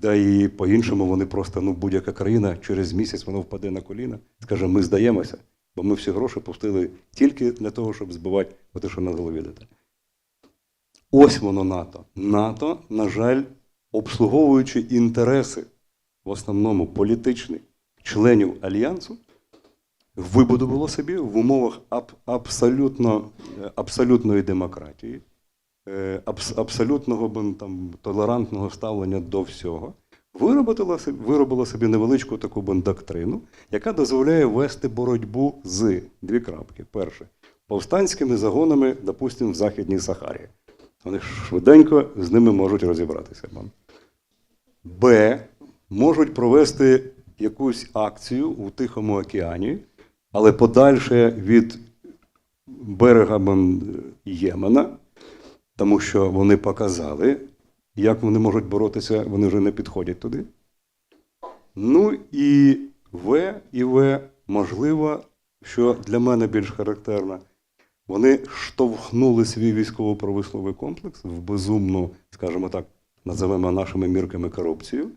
Да і по-іншому вони просто, ну, будь-яка країна через місяць воно впаде на коліна, скаже, ми здаємося, бо ми всі гроші пустили тільки для того, щоб збивати те, що на голові літає. Ось воно НАТО. НАТО, на жаль, обслуговуючи інтереси, в основному політичні, членів альянсу, вибудувало собі в умовах аб- абсолютно, е, абсолютної демократії, абс- абсолютного б, там, толерантного ставлення до всього, виробила, виробила собі невеличку таку доктрину, яка дозволяє вести боротьбу з дві крапки. Перше, повстанськими загонами, допустимо, в Західній Сахарі. Вони швиденько з ними можуть розібратися. Б. Можуть провести якусь акцію у Тихому океані, але подальше від берега Ємена, тому що вони показали, як вони можуть боротися, вони вже не підходять туди. Ну і В і В, можливо, що для мене більш характерно, вони штовхнули свій військово-промисловий комплекс в безумну, скажімо так, називаємо нашими мірками корупцію.